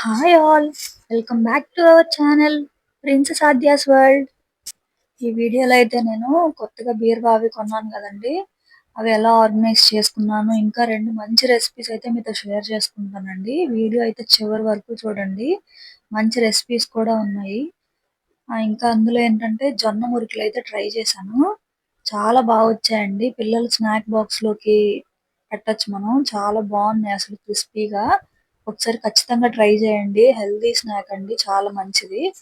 Hi all welcome back to our channel princess Aadya's world ఈ వీడియోలో అయితే నేను కొత్తగా బీర్బావి కొన్నాను కదండి. అవి ఎలా ఆర్గనైజ్ చేసుకున్నాను ఇంకా రెండు మంచి రెసిపీస్ అయితే మీతో షేర్ చేసుకుంటానండి. వీడియో అయితే చివరి వరకు చూడండి. మంచి రెసిపీస్ కూడా ఉన్నాయి. ఇంకా అందులో ఏంటంటే జొన్న మురుకులు అయితే ట్రై చేశాను. చాలా బాగా వచ్చాయండి. పిల్లలు స్నాక్ బాక్స్లోకి పెట్టొచ్చు మనం. చాలా బాగున్నాయి అసలు క్రిస్పీగా ఒకసారి ఖచ్చితంగా ట్రై చేయండి. హెల్దీ స్నాక్ అండి. చాలా మంచిది.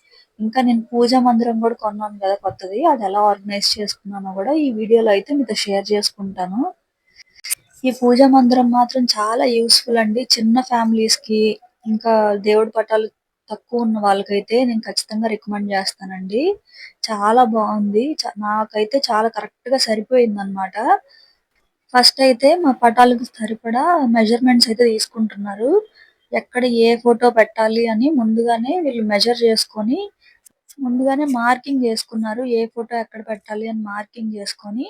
ఇంకా నేను పూజా మందిరం కూడా కొన్నాను కదా కొత్తది. అది ఎలా ఆర్గనైజ్ చేసుకున్నానో కూడా ఈ వీడియోలో అయితే మీతో షేర్ చేసుకుంటాను. ఈ పూజా మందిరం మాత్రం చాలా యూస్ఫుల్ అండి. చిన్న ఫ్యామిలీస్కి ఇంకా దేవుడి పటాలు తక్కువ ఉన్న వాళ్ళకైతే నేను ఖచ్చితంగా రికమెండ్ చేస్తానండి. చాలా బాగుంది. చ- నాకైతే చాలా కరెక్ట్గా సరిపోయింది అనమాట ఫస్ట్ అయితే మా పటాలకు సరిపడా మెజర్మెంట్స్ అయితే తీసుకుంటున్నారు. ఎక్కడ ఏ ఫోటో పెట్టాలి అని ముందుగానే వీళ్ళు మెజర్ చేసుకొని ముందుగానే మార్కింగ్ చేసుకున్నారు. ఏ ఫోటో ఎక్కడ పెట్టాలి అని మార్కింగ్ చేసుకొని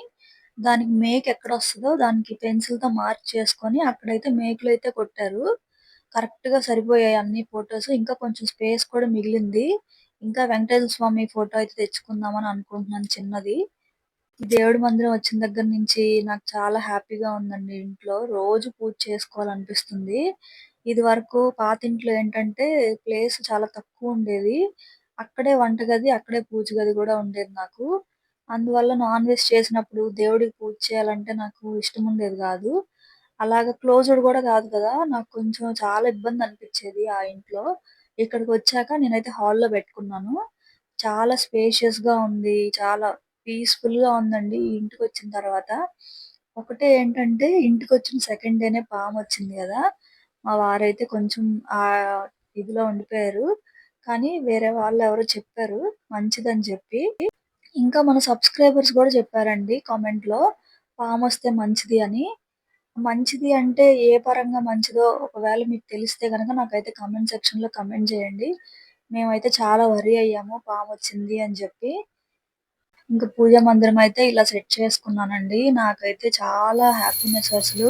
దానికి మేక్ ఎక్కడ వస్తుందో దానికి పెన్సిల్తో మార్క్ చేసుకొని అక్కడైతే మేకులు అయితే కొట్టారు. కరెక్ట్గా సరిపోయాయి అన్ని ఫొటోస్ ఇంకా కొంచెం స్పేస్ కూడా మిగిలింది. ఇంకా వెంకటేశ్వర స్వామి ఫోటో అయితే తెచ్చుకుందామని అనుకుంటున్నాను చిన్నది. దేవుడి మందిరం వచ్చిన దగ్గర నుంచి నాకు చాలా హ్యాపీగా ఉందండి ఇంట్లో. రోజు పూజ చేసుకోవాలనిపిస్తుంది. ఇది వరకు పాత ఇంట్లో ఏంటంటే ప్లేస్ చాలా తక్కువ ఉండేది. అక్కడే వంటగది అక్కడే పూజ గది కూడా ఉండేది నాకు. అందువల్ల నాన్ వెజ్ చేసినప్పుడు దేవుడికి పూజ చేయాలంటే నాకు ఇష్టం ఉండేది కాదు. అలాగ క్లోజ్డ్ కూడా కాదు కదా నాకు కొంచెం చాలా ఇబ్బంది అనిపించేది ఆ ఇంట్లో. ఇక్కడికి వచ్చాక నేనైతే హాల్లో పెట్టుకున్నాను. చాలా స్పేషియస్గా ఉంది చాలా పీస్ఫుల్గా ఉందండి ఈ ఇంటికి వచ్చిన తర్వాత. ఒకటే ఏంటంటే ఇంటికి వచ్చిన సెకండ్ డేనే పాము వచ్చింది కదా మా వారైతే కొంచెం ఆ ఇదిలో ఉండిపోయారు. కానీ వేరే వాళ్ళు ఎవరో చెప్పారు. మంచిదని చెప్పి. ఇంకా మన సబ్స్క్రైబర్స్ కూడా చెప్పారండి కామెంట్లో పాము వస్తే మంచిది అని. మంచిది అంటే ఏ పరంగా మంచిదో ఒకవేళ మీకు తెలిస్తే కనుక నాకైతే కామెంట్ సెక్షన్లో కమెంట్ చేయండి. మేమైతే చాలా వరి అయ్యాము పాము వచ్చింది అని చెప్పి. ఇంకా పూజ మందిరం అయితే ఇలా సెట్ చేసుకున్నానండి. నాకైతే చాలా హ్యాపీనెస్ అసలు.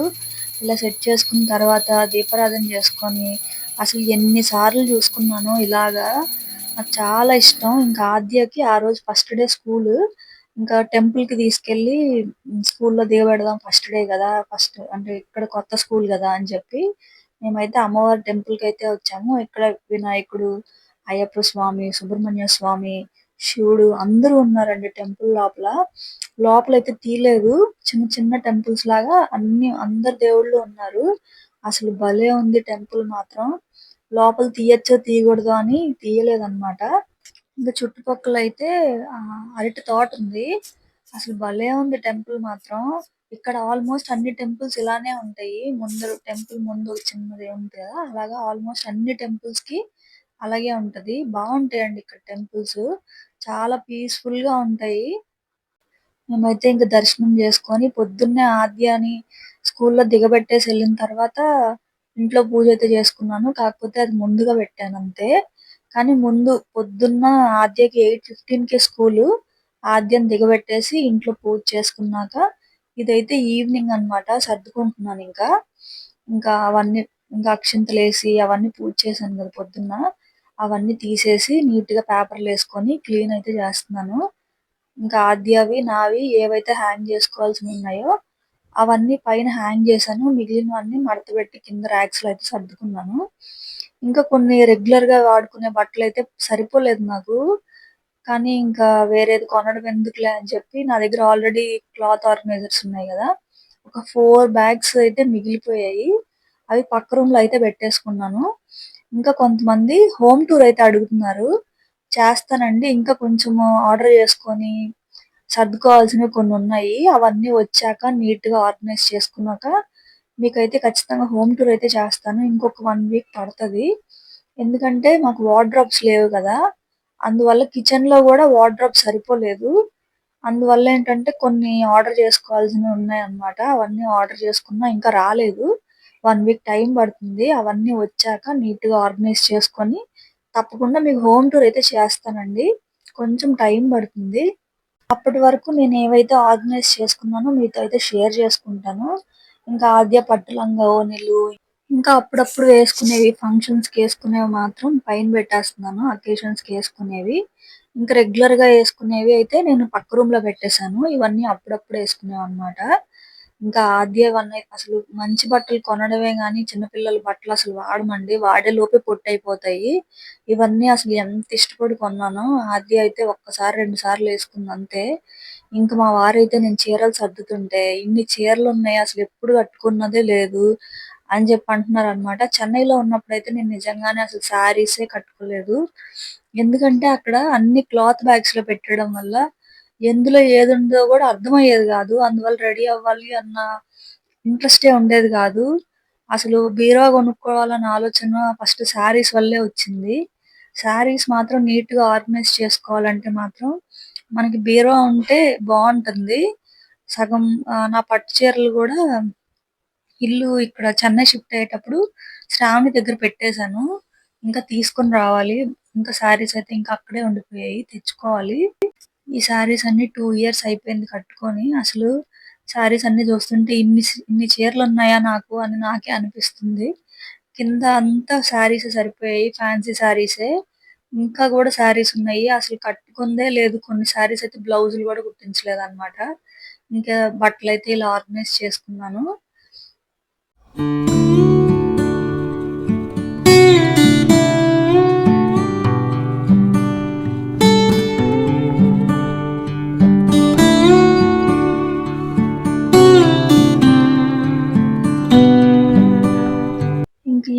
ఇలా సెట్ చేసుకున్న తర్వాత దీపారాధన చేసుకొని అసలు ఎన్నిసార్లు చూసుకున్నానో ఇలాగా నాకు చాలా ఇష్టం. ఇంకా ఆద్యకి ఆ రోజు ఫస్ట్ డే స్కూల్. ఇంకా టెంపుల్కి తీసుకెళ్ళి స్కూల్లో దిగబెడదాం ఫస్ట్ డే కదా ఫస్ట్ అంటే ఇక్కడ కొత్త స్కూల్ కదా అని చెప్పి మేమైతే అమ్మవారి టెంపుల్కి అయితే వచ్చాము. ఇక్కడ వినాయకుడు అయ్యప్ప స్వామి సుబ్రహ్మణ్య స్వామి శివుడు అందరూ ఉన్నారండి టెంపుల్ లోపల. లోపల అయితే తీయలేదు. చిన్న చిన్న టెంపుల్స్ లాగా అన్ని అందరు దేవుళ్ళు ఉన్నారు. అసలు భలే ఉంది టెంపుల్ మాత్రం. లోపల తీయచ్చో తీయకూడదో అని తీయలేదన్నమాట. ఇంకా చుట్టుపక్కల అయితే ఆ, అరటి తోట ఉంది. అసలు భలే ఉంది టెంపుల్ మాత్రం. ఇక్కడ ఆల్మోస్ట్ అన్ని టెంపుల్స్ ఇలానే ఉంటాయి. ముందు టెంపుల్ ముందు ఒక చిన్నది ఉంది కదా. అలాగా ఆల్మోస్ట్ అన్ని టెంపుల్స్కి అలాగే ఉంటది. బాగుంటాయండి ఇక్కడ టెంపుల్స్. చాలా పీస్ఫుల్గా ఉంటాయి. మేమైతే ఇంకా దర్శనం చేసుకొని పొద్దున్నే ఆద్యాని స్కూల్లో దిగబెట్టేసి వెళ్ళిన తర్వాత ఇంట్లో పూజ అయితే చేసుకున్నాను. కాకపోతే అది ముందుగా పెట్టాను అంతే. కానీ ముందు పొద్దున్న ఆద్యకి ఎయిట్ ఫిఫ్టీన్కి స్కూల్. ఆద్యం దిగబెట్టేసి ఇంట్లో పూజ చేసుకున్నాక ఇదైతే ఈవినింగ్ అన్నమాట. సర్దుకుంటున్నాను ఇంకా. ఇంకా అవన్నీ ఇంకా అక్షింతలేసి అవన్నీ పూజ చేశాను కదా పొద్దున్న. అవన్నీ తీసేసి నీట్గా పేపర్లు వేసుకొని క్లీన్ అయితే చేస్తున్నాను. ఇంకా ఆద్యవి నావి ఏవైతే హ్యాంగ్ చేసుకోవాల్సి ఉన్నాయో అవన్నీ పైన హ్యాంగ్ చేశాను. మిగిలినవన్నీ మడత పెట్టి కింద ర్యాక్స్లో అయితే సర్దుకున్నాను. ఇంకా కొన్ని రెగ్యులర్గా వాడుకునే బట్టలు అయితే సరిపోలేదు నాకు. కానీ ఇంకా వేరేది కొనడం ఎందుకులే అని చెప్పి నా దగ్గర ఆల్రెడీ క్లాత్ ఆర్గనైజర్స్ ఉన్నాయి కదా ఒక ఫోర్ బ్యాగ్స్ అయితే మిగిలిపోయాయి. అవి పక్క రూమ్లో అయితే పెట్టేసుకున్నాను. ఇంకా కొంతమంది హోమ్ టూర్ అయితే అడుగుతున్నారు. చేస్తానండి. ఇంకా కొంచెం ఆర్డర్ చేసుకొని సర్దుకోవాల్సినవి కొన్ని ఉన్నాయి. అవన్నీ వచ్చాక నీట్గా ఆర్గనైజ్ చేసుకున్నాక మీకైతే ఖచ్చితంగా హోమ్ టూర్ అయితే చేస్తాను. ఇంకొక వన్ వీక్ పడుతుంది. ఎందుకంటే మాకు వార్డ్రాప్స్ లేవు కదా. అందువల్ల కిచెన్లో కూడా వార్డ్రాప్ సరిపోలేదు. అందువల్ల ఏంటంటే కొన్ని ఆర్డర్ చేసుకోవాల్సినవి ఉన్నాయి అన్నమాట అవన్నీ ఆర్డర్ చేసుకున్నా ఇంకా రాలేదు. వన్ వీక్ టైం పడుతుంది అవన్నీ వచ్చాక నీట్గా ఆర్గనైజ్ చేసుకొని తప్పకుండా మీకు హోమ్ టూర్ అయితే చేస్తానండి కొంచెం టైం పడుతుంది అప్పటి వరకు నేను ఏవైతే ఆర్గనైజ్ చేసుకున్నానో మీతో అయితే షేర్ చేసుకుంటాను ఇంకా ఆద్య పట్టులంగా లంగా ఇంకా అప్పుడప్పుడు వేసుకునేవి ఫంక్షన్స్‌కి వేసుకునేవి మాత్రం పైన పెట్టేస్తున్నాను. అకేషన్స్‌కి వేసుకునేవి. ఇంకా రెగ్యులర్‌గా వేసుకునేవి అయితే నేను పక్క రూమ్‌లో పెట్టేసాను. ఇవన్నీ అప్పుడప్పుడు వేసుకునేవన్నమాట. ఇంకా ఆద్యవన్నీ అసలు మంచి బట్టలు కొనడమే గాని చిన్నపిల్లల బట్టలు అసలు వాడమండి. వాడే లోపే పొట్టయిపోతాయి. ఇవన్నీ అసలు ఎంత ఇష్టపడి కొన్నానో ఆద్య అయితే ఒక్కసారి రెండు సార్లు వేసుకుంది అంతే. ఇంక మా వారైతే నేను చీరలు సర్దుతుంటే ఇన్ని చీరలు ఉన్నాయి అసలు ఎప్పుడు కట్టుకున్నదే లేదు అని చెప్పి అంటున్నారు అనమాట చెన్నైలో ఉన్నప్పుడైతే నేను నిజంగానే అసలు శారీసే కట్టుకోలేదు. ఎందుకంటే అక్కడ అన్ని క్లాత్ బ్యాగ్స్లో పెట్టడం వల్ల ఎందులో ఏదుందో కూడా అర్థమయ్యేది కాదు. అందువల్ల రెడీ అవ్వాలి అన్న ఇంట్రెస్టే ఉండేది కాదు. అసలు బీరువా కొనుక్కోవాలన్న ఆలోచన ఫస్ట్ శారీస్ వల్లే వచ్చింది. శారీస్ మాత్రం నీట్‌గా ఆర్గనైజ్ చేసుకోవాలంటే మాత్రం మనకి బీరువా ఉంటే బాగుంటుంది సగం నా పట్టు చీరలు కూడా ఇల్లు ఇక్కడ చెన్నై షిఫ్ట్ అయ్యేటప్పుడు శ్రావణి దగ్గర పెట్టేశాను ఇంకా తీసుకొని రావాలి. ఇంకా శారీస్ అయితే ఇంకా అక్కడే ఉండిపోయాయి తెచ్చుకోవాలి. ఈ సారీస్ అన్ని టూ ఇయర్స్ అయిపోయింది కట్టుకొని. అసలు సారీస్ అన్ని చూస్తుంటే ఇన్ని ఇన్ని చీరలు ఉన్నాయా నాకు అని నాకే అనిపిస్తుంది. కింద అంతా సారీస్ సరిపోయాయి. ఫ్యాన్సీ సారీసే ఇంకా కూడా సారీస్ ఉన్నాయి. అసలు కట్టుకుందే లేదు. కొన్ని సారీస్ అయితే బ్లౌజులు కూడా కుట్టించలేదు అనమాట ఇంకా బట్టలు అయితే ఇలా ఆర్గనైజ్ చేసుకున్నాను.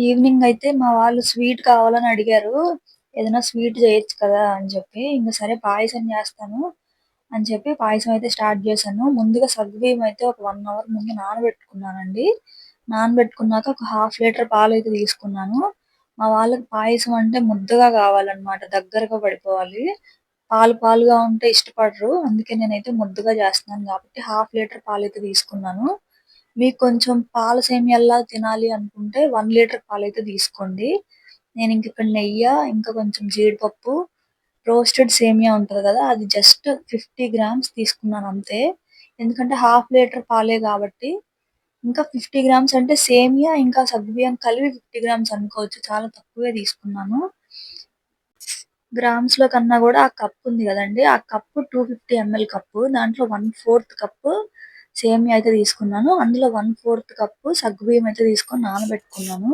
ఈవినింగ్ అయితే మా వాళ్ళు స్వీట్ కావాలని అడిగారు. ఏదైనా స్వీట్ చేయొచ్చు కదా అని చెప్పి ఇంకా సరే పాయసం చేస్తాను అని చెప్పి పాయసం అయితే స్టార్ట్ చేశాను. ముందుగా సగ్గుబియ్యం అయితే ఒక వన్ అవర్ ముందు నానబెట్టుకున్నానండి. నానబెట్టుకున్నాక ఒక హాఫ్ లీటర్ పాలు అయితే తీసుకున్నాను. మా వాళ్ళకి పాయసం అంటే ముద్దగా కావాలన్నమాట. దగ్గరగా పడిపోవాలి. పాలు పాలుగా ఉంటే ఇష్టపడరు. అందుకే నేనైతే ముద్దగా చేస్తున్నాను కాబట్టి హాఫ్ లీటర్ పాలు అయితే తీసుకున్నాను. మీకు కొంచెం పాల సేమియాల్లా తినాలి అనుకుంటే వన్ లీటర్ పాలైతే తీసుకోండి. నేను ఇంక ఇక్కడ నెయ్య, ఇంకా కొంచెం జీడిపప్పు, రోస్టెడ్ సేమియా ఉంటది కదా! అది జస్ట్ 50 గ్రామ్స్ తీసుకున్నాను అంతే. ఎందుకంటే హాఫ్ లీటర్ పాలే కాబట్టి ఇంకా 50 గ్రామ్స్ అంటే సేమియా ఇంకా సగ్గుబియ్యం కలిపి 50 గ్రామ్స్ అనుకోవచ్చు. చాలా తక్కువే తీసుకున్నాను. గ్రామ్స్లో కన్నా కూడా ఆ కప్ ఉంది కదండి ఆ కప్పు 250 ఎంఎల్ కప్పు. దాంట్లో 1/4 కప్పు సేమియా అయితే తీసుకున్నాను. అందులో 1/4 కప్పు సగ్గుబియ్యం అయితే తీసుకొని నానబెట్టుకున్నాను.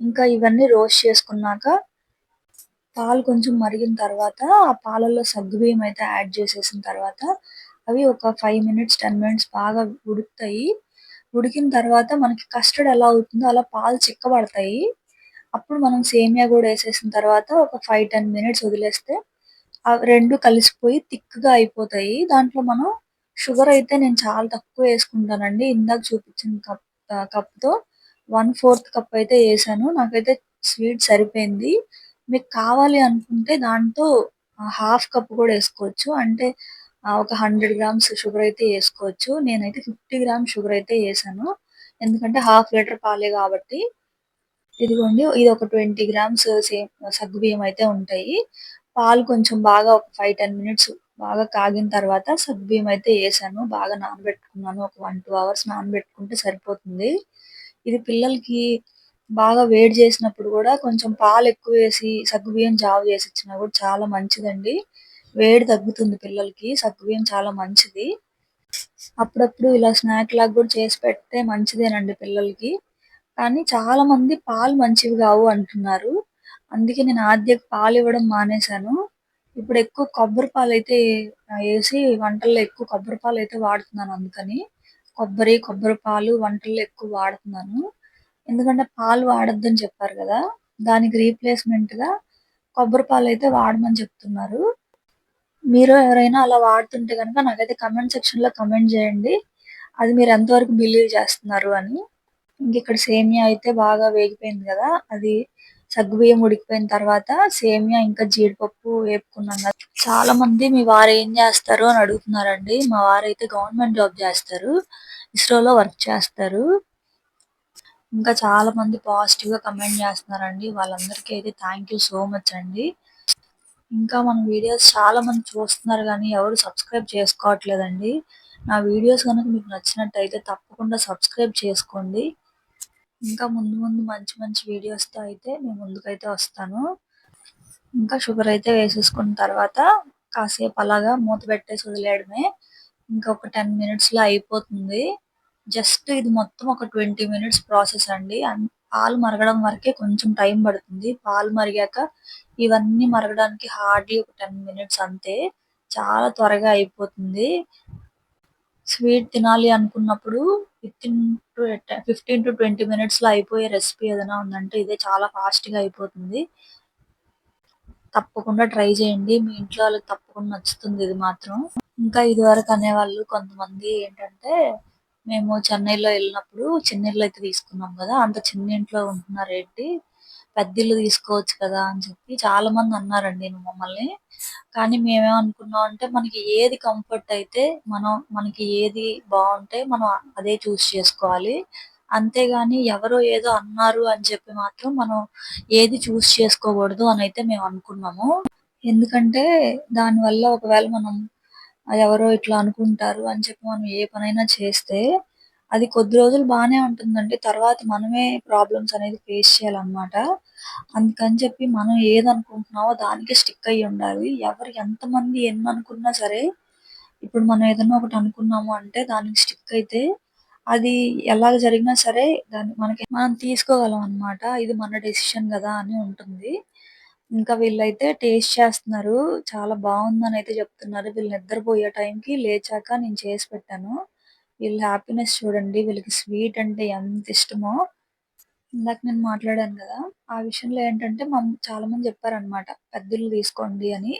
ఇంకా ఇవన్నీ రోస్ట్ చేసుకున్నాక పాలు కొంచెం మరిగిన తర్వాత ఆ పాలల్లో సగ్గుబియ్యం అయితే యాడ్ చేసేసిన తర్వాత అవి ఒక ఫైవ్ మినిట్స్, 10 మినిట్స్ బాగా ఉడుకుతాయి. ఉడికిన తర్వాత మనకి కస్టర్డ్ ఎలా అవుతుందో అలా పాలు చిక్కబడతాయి. అప్పుడు మనం సేమియా కూడా వేసేసిన తర్వాత ఒక 5, 10 మినిట్స్ వదిలేస్తే రెండు కలిసిపోయి థిక్‌గా అయిపోతాయి. దాంట్లో మనం షుగర్ అయితే నేను చాలా తక్కువ వేసుకుంటానండి. ఇందాక చూపించిన కప్ కప్‌తో 1/4 కప్ అయితే వేసాను నాకైతే స్వీట్ సరిపోయింది. మీకు కావాలి అనుకుంటే దాంతో హాఫ్ కప్ కూడా వేసుకోవచ్చు అంటే ఒక 100 గ్రామ్స్ షుగర్ అయితే వేసుకోవచ్చు నేనైతే 50 గ్రామ్స్ షుగర్ అయితే వేసాను ఎందుకంటే హాఫ్ లీటర్ పాలే కాబట్టి. ఇదిగోండి ఇది ఒక 20 గ్రామ్స్ సేమ్ సగ్గుబియ్యం అయితే ఉంటాయి. పాలు కొంచెం బాగా ఒక 5, 10 మినిట్స్ బాగా కాగిన తర్వాత సగ్గుబియ్యం అయితే వేసాను బాగా నానబెట్టుకున్నాను. ఒక 1, 2 అవర్స్ నానబెట్టుకుంటే సరిపోతుంది. ఇది పిల్లలకి బాగా వేడి చేసినప్పుడు కూడా కొంచెం పాలు ఎక్కువ వేసి సగ్గుబియ్యం జావ చేసి ఇచ్చినా కూడా చాలా మంచిదండి. వేడి తగ్గుతుంది పిల్లలకి. సగ్గుబియ్యం చాలా మంచిది. అప్పుడప్పుడు ఇలా స్నాక్ లాగా కూడా చేసి పెడితే మంచిదేనండి పిల్లలకి. కానీ చాలా మంది పాలు మంచివి కావు అంటున్నారు. అందుకే నేను ఆద్యకు పాలు ఇవ్వడం మానేశాను. ఇప్పుడు ఎక్కువ కొబ్బరి పాలు అయితే వేసి వంటల్లో ఎక్కువ కొబ్బరి పాలు అయితే వాడుతున్నాను అందుకని. కొబ్బరి, కొబ్బరి పాలు వంటల్లో ఎక్కువ వాడుతున్నాను. ఎందుకంటే పాలు వాడొద్దని చెప్పారు కదా! దానికి రీప్లేస్‌మెంట్‌గా కొబ్బరి పాలు అయితే వాడమని చెప్తున్నారు. మీరు ఎవరైనా అలా వాడుతుంటే కనుక నాకైతే కామెంట్ సెక్షన్‌లో కమెంట్ చేయండి. అది మీరు ఎంతవరకు బిలీవ్ చేస్తున్నారు అని. ఇంకిక్కడ సేమియా అయితే బాగా వేగిపోయింది కదా! అది సగ్గుబియ్యం ఉడికిపోయిన తర్వాత సేమియా ఇంకా జీడిపప్పు వేపుకున్నాం కదా! చాలా మంది మీ వారు ఏం చేస్తారు అని అడుగుతున్నారండి. మా వారైతే గవర్నమెంట్ జాబ్ చేస్తారు. ఇస్రోలో వర్క్ చేస్తారు. ఇంకా చాలా మంది పాజిటివ్‌గా కమెంట్ చేస్తున్నారండి. వాళ్ళందరికీ అయితే థ్యాంక్ యూ సో మచ్ అండి. ఇంకా మన వీడియోస్ చాలా మంది చూస్తున్నారు కానీ ఎవరు సబ్స్క్రైబ్ చేసుకోవట్లేదండి. నా వీడియోస్ కనుక మీకు నచ్చినట్టయితే తప్పకుండా సబ్స్క్రైబ్ చేసుకోండి. ఇంకా ముందు ముందు మంచి మంచి వీడియోస్తో అయితే మీ ముందుకైతే వస్తాను. ఇంకా షుగర్ అయితే వేసేసుకున్న తర్వాత కాసేపు అలాగా మూత పెట్టేసి వదిలేయడమే. ఇంకొక 10 మినిట్స్‌లో అయిపోతుంది. జస్ట్ ఇది మొత్తం ఒక 20 మినిట్స్ ప్రాసెస్ అండి. పాలు మరగడం వరకే కొంచెం టైం పడుతుంది. పాలు మరిగాక ఇవన్నీ మరగడానికి హార్డ్‌లీ ఒక 10 మినిట్స్ అంతే. చాలా త్వరగా అయిపోతుంది. స్వీట్ తినాలి అనుకున్నప్పుడు వితిన్ టు ట్వంటీ మినిట్స్‌లో అయిపోయే రెసిపీ ఏదైనా ఉందంటే ఇదే చాలా ఫాస్ట్‌గా అయిపోతుంది. తప్పకుండా ట్రై చేయండి. మీ ఇంట్లో వాళ్ళకి తప్పకుండా నచ్చుతుంది ఇది మాత్రం. ఇంకా ఇదివరకు అనేవాళ్ళు కొంతమంది ఏంటంటే మేము చెన్నైలో వెళ్ళినప్పుడు చిన్నిల్లు అయితే తీసుకున్నాం కదా! అంత చిన్న ఇంట్లో ఉంటున్నారేంటి పెద్దిల్లు తీసుకోవచ్చు కదా! అని చెప్పి చాలా మంది అన్నారండి మమ్మల్ని. కానీ మేమేమనుకున్నాం అంటే మనకి ఏది కంఫర్ట్ అయితే మనం మనకి ఏది బాగుంటే మనం అదే చూస్ చేసుకోవాలి. అంతేగాని ఎవరో ఏదో అన్నారు అని చెప్పి మాత్రం మనం ఏది చూస్ చేసుకోకూడదు అని అయితే మేము అనుకున్నాము. ఎందుకంటే దానివల్ల ఒకవేళ మనం ఎవరో ఇట్లా అనుకుంటారు అని చెప్పి మనం ఏ పనైనా చేస్తే అది కొద్ది రోజులు బానే ఉంటుందండి. తర్వాత మనమే ప్రాబ్లమ్స్ అనేది ఫేస్ చేయాలన్నమాట. అందుకని చెప్పి మనం ఏదనుకుంటున్నామో దానికే స్టిక్ అయ్యి ఉండాలి. ఎవరు ఎంతమంది ఎన్ననుకున్నా సరే ఇప్పుడు మనం ఏదన్నా ఒకటి అనుకున్నాము అంటే దానికి స్టిక్ అయితే అది ఎలాగ జరిగినా సరే దాన్ని మనకి మనం తీసుకోగలం అన్నమాట. ఇది మన డెసిషన్ గదా! అని ఉంటుంది. ఇంకా వీళ్ళైతే టేస్ట్ చేస్తున్నారు. చాలా బాగుందని అయితే చెప్తున్నారు. వీళ్ళు నిద్రపోయే టైంకి లేచాక నేను చేసి పెట్టాను. వీళ్ళ హ్యాపీనెస్ చూడండి. వీళ్ళకి స్వీట్ అంటే ఎంత ఇష్టమో. ఇందాక నేను మాట్లాడాను కదా ఆ విషయంలో ఏంటంటే మమ్ చాలా మంది చెప్పారనమాట పెద్దలు తీసుకోండి అని.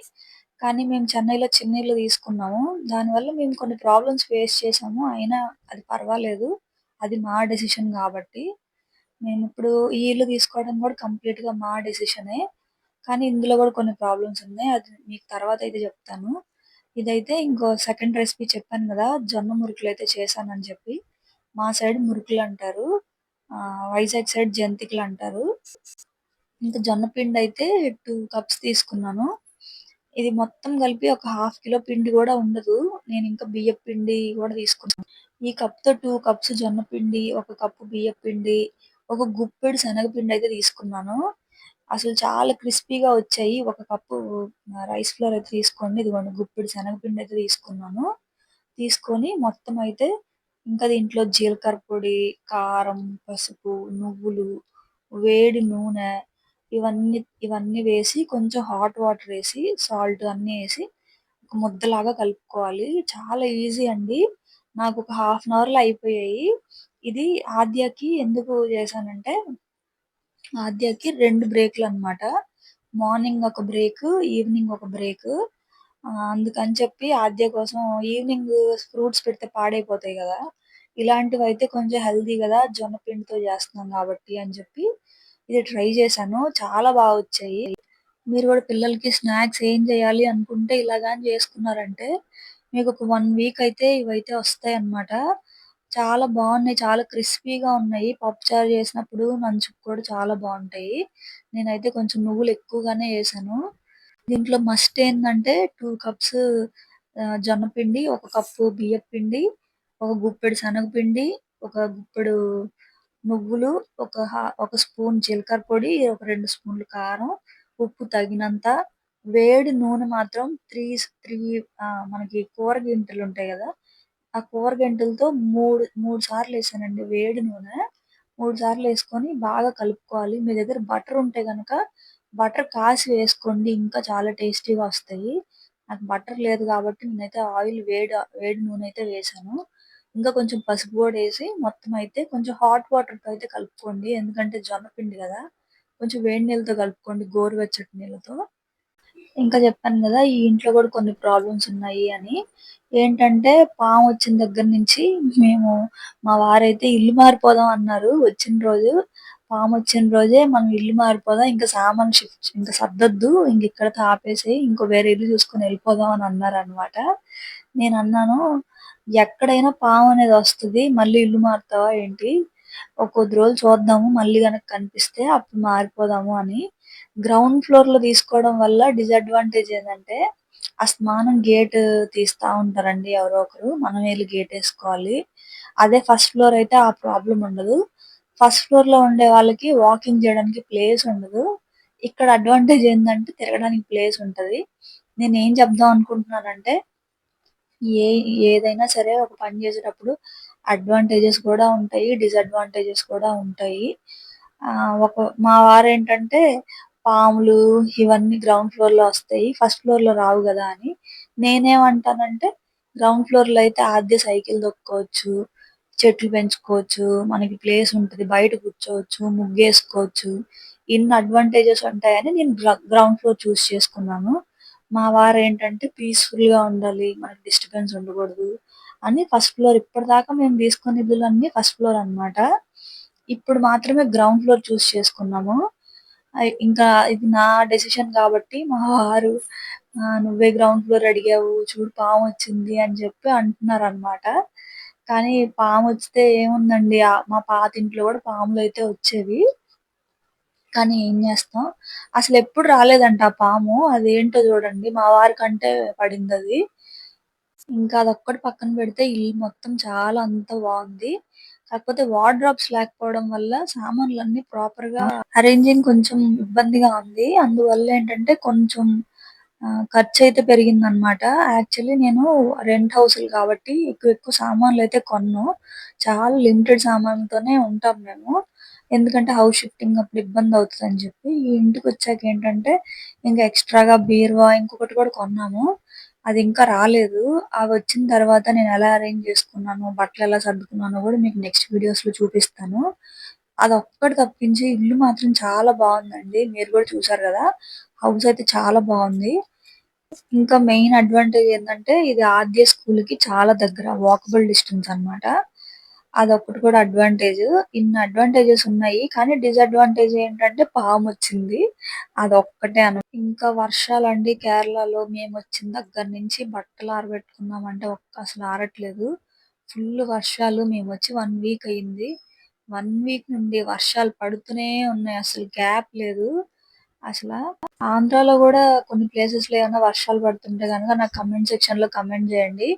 కానీ మేము చెన్నైలో చిన్నిల్లు తీసుకున్నాము. దానివల్ల మేము కొన్ని ప్రాబ్లమ్స్ ఫేస్ చేసాము. అయినా అది పర్వాలేదు. అది మా డెసిషన్ కాబట్టి మేము ఇప్పుడు ఈ ఇల్లు తీసుకోవడం కూడా కంప్లీట్‌గా మా డెసిషనే. కానీ ఇందులో కూడా కొన్ని ప్రాబ్లమ్స్ ఉన్నాయి. అది మీకు తర్వాత అయితే చెప్తాను. ఇదైతే ఇంకో సెకండ్ రెసిపీ చెప్పాను కదా జొన్న మురుకులు అయితే చేశానని చెప్పి. మా సైడ్ మురుకులు అంటారు వైజాగ్ సైడ్ జంతికలు అంటారు ఇంకా జొన్న పిండి అయితే టూ కప్స్ తీసుకున్నాను. ఇది మొత్తం కలిపి ఒక హాఫ్ కిలో పిండి కూడా ఉండదు. నేను ఇంకా బియ్య పిండి కూడా తీసుకున్నాను. ఈ కప్‌తో టూ కప్స్ జొన్న పిండి, ఒక కప్పు బియ్య పిండి, ఒక గుప్పెడు శనగపిండి అయితే తీసుకున్నాను. అసలు చాలా క్రిస్పీగా వచ్చాయి. ఒక కప్పు రైస్ ఫ్లోర్ అయితే తీసుకోండి. ఇదిగోండి గుప్పిడి శనగపిండి అయితే తీసుకున్నాను. తీసుకొని మొత్తం అయితే ఇంకా దీంట్లో జీలకర్ర పొడి, కారం, పసుపు, నువ్వులు, వేడి నూనె ఇవన్నీ ఇవన్నీ వేసి కొంచెం హాట్ వాటర్ వేసి సాల్ట్ అన్నీ వేసి ఒక ముద్దలాగా కలుపుకోవాలి. చాలా ఈజీ అండి. నాకు ఒక హాఫ్ అన్ అవర్‌లో అయిపోయాయి. ఇది ఆద్యకి ఎందుకు చేశానంటే ఆద్యకి రెండు బ్రేక్లు అనమాట మార్నింగ్ ఒక బ్రేక్ ఈవినింగ్ ఒక బ్రేక్ అందుకని చెప్పి ఆద్య కోసం ఈవినింగ్ ఫ్రూట్స్ పెడితే పాడైపోతాయి కదా ఇలాంటివి అయితే కొంచెం హెల్తీ కదా జొన్న పిండితో చేస్తున్నాం కాబట్టి అని చెప్పి ఇది ట్రై చేశాను. చాలా బాగా వచ్చాయి. మీరు కూడా పిల్లలకి స్నాక్స్ ఏం చేయాలి అనుకుంటే ఇలాగా చేసుకున్నారంటే చేసుకున్నారంటే మీకొక 1 వీక్ అయితే ఇవైతే వస్తాయి అన్నమాట చాలా బాగున్నాయి చాలా క్రిస్పీగా ఉన్నాయి. పప్పుచారు చేసినప్పుడు నంచుకు కూడా చాలా బాగుంటాయి నేనైతే కొంచెం నువ్వులు ఎక్కువగానే వేసాను దీంట్లో మస్ట్ ఏందంటే 2 కప్స్ ఆహ్, జొన్న పిండి, ఒక కప్పు బియ్యపు పిండి, ఒక గుప్పెడు శనగపిండి, ఒక గుప్పెడు నువ్వులు, ఒక హా ఒక స్పూన్ జీలకర్ర పొడి, ఒక 2 స్పూన్లు కారం, ఉప్పు తగినంత, వేడి నూనె మాత్రం 3 స్ 3 ఆహ్, మనకి కూర గింటలుంటాయి గదా! ఆ కూర గంటెలతో 3, 3 సార్లేసానండి వేడి నూనె. మూడు సార్లు వేసుకొని బాగా కలుపుకోవాలి. మీ దగ్గర బటర్ ఉంటే గనక బటర్ కాసి వేసుకోండి. ఇంకా చాలా టేస్టీగా వస్తాయి. నాకు బటర్ లేదు కాబట్టి నేనైతే ఆయిల్ వేడి వేడి నూనె అయితే వేసాను ఇంకా కొంచెం పసుపు కూడా వేసి మొత్తం అయితే కొంచెం హాట్ వాటర్‌తో అయితే కలుపుకోండి. ఎందుకంటే జొన్న పిండి కదా కొంచెం వేడి నీళ్ళతో కలుపుకోండి గోరువెచ్చటి నీళ్ళతో. ఇంకా చెప్పాను కదా ఈ ఇంట్లో కూడా కొన్ని ప్రాబ్లమ్స్ ఉన్నాయి అని. ఏంటంటే పాము వచ్చిన దగ్గర నుంచి మేము మా వారైతే ఇల్లు మారిపోదాం అన్నారు వచ్చిన రోజు. పాము వచ్చిన రోజే మనం ఇల్లు మారిపోదాం. ఇంకా సామాన్ షిఫ్ట్ ఇంకా సర్దొద్దు. ఇంక ఇక్కడితో ఆపేసి ఇంకో వేరే ఇల్లు చూసుకొని వెళ్ళిపోదాం అని అన్నారు అన్నమాట నేను అన్నాను ఎక్కడైనా పాము అనేది వస్తుంది మళ్ళీ ఇల్లు మారుతావా ఏంటి? ఒక కొద్ది రోజులు చూద్దాము. మళ్ళీ గనక కనిపిస్తే అప్పుడు మారిపోదాము అని. గ్రౌండ్ ఫ్లోర్లో తీసుకోవడం వల్ల డిసడ్వాంటేజ్ ఆ అస్తమానం గేట్ తీస్తా ఉంటారండి ఎవరో ఒకరు. మనం వెళ్ళి గేట్ వేసుకోవాలి అదే ఫస్ట్ ఫ్లోర్ అయితే ఆ ప్రాబ్లం ఉండదు. ఫస్ట్ ఫ్లోర్లో ఉండే వాళ్ళకి వాకింగ్ చేయడానికి ప్లేస్ ఉండదు ఇక్కడ అడ్వాంటేజ్ ఏంటంటే తిరగడానికి ప్లేస్ ఉంటది నేను ఏం చెప్దాం అనుకుంటున్నానంటే ఏ ఏదైనా సరే ఒక పని చేసేటప్పుడు అడ్వాంటేజెస్ కూడా ఉంటాయి డిసడ్వాంటేజెస్ కూడా ఉంటాయి. ఆ ఒక మా వారు ఏంటంటే పాములు ఇవన్నీ గ్రౌండ్ ఫ్లోర్లో వస్తాయి ఫస్ట్ ఫ్లోర్లో రావు కదా అని. నేనేమంటానంటే గ్రౌండ్ ఫ్లోర్లో అయితే ఆద్య సైకిల్ తొక్కోవచ్చు చెట్లు పెంచుకోవచ్చు మనకి ప్లేస్ ఉంటది బయట కూర్చోవచ్చు ముగ్గేసుకోవచ్చు. ఇన్ని అడ్వాంటేజెస్ ఉంటాయని నేను గ్రౌండ్ ఫ్లోర్ చూస్ చేసుకున్నాను. మా వారు ఏంటంటే పీస్ఫుల్గా ఉండాలి మనకి డిస్టర్బెన్స్ ఉండకూడదు. అని ఫస్ట్ ఫ్లోర్. ఇప్పటిదాకా మేము తీసుకున్న ఇల్లులన్నీ ఫస్ట్ ఫ్లోర్ అన్నమాట. ఇప్పుడు మాత్రమే గ్రౌండ్ ఫ్లోర్ చూస్ చేసుకున్నాము. ఇంకా ఇది నా డెసిషన్ కాబట్టి మా వారు నువ్వే గ్రౌండ్ ఫ్లోర్ అడిగావు చూడు పాము వచ్చింది అని చెప్పి అంటున్నారు అన్నమాట కానీ పాము వస్తే ఏముందండి? మా పాత ఇంట్లో కూడా పాములు అయితే వచ్చేవి. కానీ ఏం చేస్తాం? అసలు ఎప్పుడు రాలేదంట ఆ పాము. అదేంటో చూడండి. మా వారికంటే పడింది అది. ఇంకా అదొక్కటి పక్కన పెడితే ఇల్లు మొత్తం చాలా అంత బాగుంది. కాకపోతే వార్డ్రోబ్స్ లేకపోవడం వల్ల సామాన్లన్నీ ప్రాపర్గా అరేంజింగ్ కొంచెం ఇబ్బందిగా ఉంది. అందువల్ల ఏంటంటే కొంచెం ఖర్చు అయితే పెరిగింది అనమాట యాక్చువల్లీ నేను రెంట్ హౌస్ కాబట్టి ఎక్కువ ఎక్కువ సామాన్లు అయితే కొన్ను. చాలా లిమిటెడ్ సామాన్లతోనే ఉంటాం మేము. ఎందుకంటే హౌస్ షిఫ్టింగ్ అప్పుడు ఇబ్బంది అవుతుంది అని చెప్పి ఈ ఇంటికి వచ్చాక ఏంటంటే ఇంకా ఎక్స్ట్రాగా బీరువా ఇంకొకటి కూడా కొన్నాము. అది ఇంకా రాలేదు. అవి వచ్చిన తర్వాత నేను ఎలా అరేంజ్ చేసుకున్నాను బట్టలు ఎలా సర్దుకున్నానో కూడా మీకు నెక్స్ట్ వీడియోస్లో చూపిస్తాను. అది ఒక్కటి తప్పించి ఇల్లు మాత్రం చాలా బాగుందండి. మీరు కూడా చూసారు కదా హౌస్ అయితే చాలా బాగుంది. ఇంకా మెయిన్ అడ్వాంటేజ్ ఏంటంటే ఇది ఆద్య స్కూల్కి చాలా దగ్గర వాకబుల్ డిస్టెన్స్ అన్నమాట. అదొకటి కూడా అడ్వాంటేజ్ ఇన్ని అడ్వాంటేజెస్ ఉన్నాయి కానీ డిసడ్వాంటేజ్ ఏంటంటే పాము వచ్చింది. అదొక్కటే అను ఇంకా వర్షాలండి కేరళలో మేము వచ్చిన దగ్గర నుంచి బట్టలు ఆరబెట్టుకున్నామంటే ఒక్క అసలు ఆరట్లేదు. ఫుల్ వర్షాలు మేము వచ్చి వన్ వీక్ అయింది. వన్ వీక్ నుండి వర్షాలు పడుతూనే ఉన్నాయి అసలు గ్యాప్ లేదు. అసలు ఆంధ్రాలో కూడా కొన్ని ప్లేసెస్లో ఏమైనా వర్షాలు పడుతుంటే కనుక నాకు కమెంట్ సెక్షన్లో కమెంట్ చేయండి.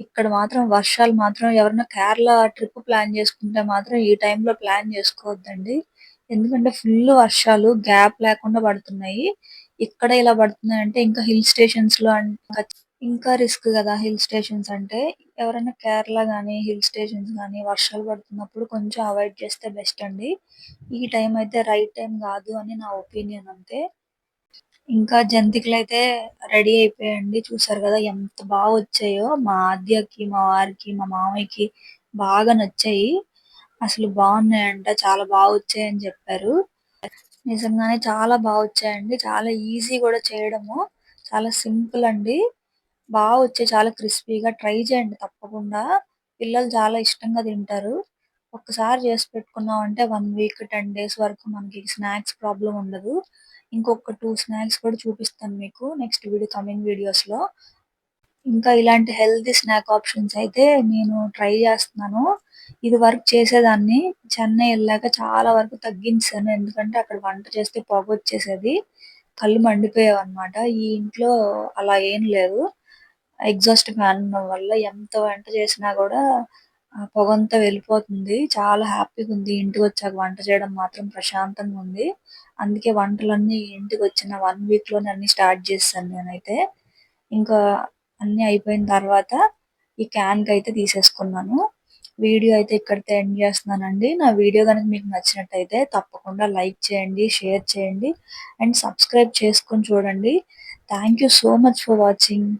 ఇక్కడ మాత్రం వర్షాలు మాత్రం ఎవరైనా కేరళ ట్రిప్ ప్లాన్ చేసుకుంటే మాత్రం ఈ టైం లో ప్లాన్ చేసుకోవద్దండి. ఎందుకంటే ఫుల్ వర్షాలు గ్యాప్ లేకుండా పడుతున్నాయి. ఇక్కడ ఇలా పడుతున్నాయి అంటే ఇంకా హిల్ స్టేషన్స్లో ఇంకా రిస్క్ కదా హిల్ స్టేషన్స్ అంటే. ఎవరైనా కేరళ గానీ హిల్ స్టేషన్స్ గానీ వర్షాలు పడుతున్నప్పుడు కొంచెం అవాయిడ్ చేస్తే బెస్ట్ అండి. ఈ టైం అయితే రైట్ టైం కాదు అని నా ఒపీనియన్ అంతే. ఇంకా జంతికలు అయితే రెడీ అయిపోయాయండి. చూసారు కదా ఎంత బాగా వచ్చాయో. మా ఆద్యకి మా వారికి మా మామయ్యకి బాగా నచ్చాయి. అసలు బాగున్నాయంట చాలా బాగా వచ్చాయని చెప్పారు. నిజంగానే చాలా బాగా వచ్చాయండి. చాలా ఈజీ కూడా చేయడము. చాలా సింపుల్ అండి. బాగా వచ్చాయి. చాలా క్రిస్పీగా ట్రై చేయండి తప్పకుండా. పిల్లలు చాలా ఇష్టంగా తింటారు. ఒక్కసారి చేసి పెట్టుకున్నాం అంటే వన్ వీక్ టెన్ డేస్ వరకు మనకి స్నాక్స్ ప్రాబ్లం ఉండదు. ఇంకొక టూ స్నాక్స్ కూడా చూపిస్తాను మీకు నెక్స్ట్ వీడియో కమింగ్ వీడియోస్లో. ఇంకా ఇలాంటి హెల్తీ స్నాక్ ఆప్షన్స్ అయితే నేను ట్రై చేస్తున్నాను. ఇది వరకు చేసేదాన్ని. చెన్నై వెళ్ళాక చాలా వరకు తగ్గించాను. ఎందుకంటే అక్కడ వంట చేస్తే పొగ వచ్చేసేది. కళ్ళు మండిపోయావు అనమాట ఈ ఇంట్లో అలా ఏం లేదు. ఎగ్జాస్ట్ ఫ్యాన్ ఉండడం వల్ల ఎంత వంట చేసినా కూడా పొగంతా వెళ్ళిపోతుంది. చాలా హ్యాపీగా ఉంది. ఇంటికి వచ్చాక వంట చేయడం మాత్రం ప్రశాంతంగా ఉంది. అందుకే వంటలన్నీ ఇంటికి వచ్చిన వన్ వీక్లోనే అన్ని స్టార్ట్ చేస్తాను నేనైతే. ఇంకా అన్ని అయిపోయిన తర్వాత ఈ క్యాన్కి అయితే తీసేసుకున్నాను. వీడియో అయితే ఇక్కడితో ఎండ్ చేస్తున్నానండి. నా వీడియో కనుక మీకు నచ్చినట్టయితే తప్పకుండా లైక్ చేయండి షేర్ చేయండి అండ్ సబ్స్క్రైబ్ చేసుకొని చూడండి. Thank you so much for watching.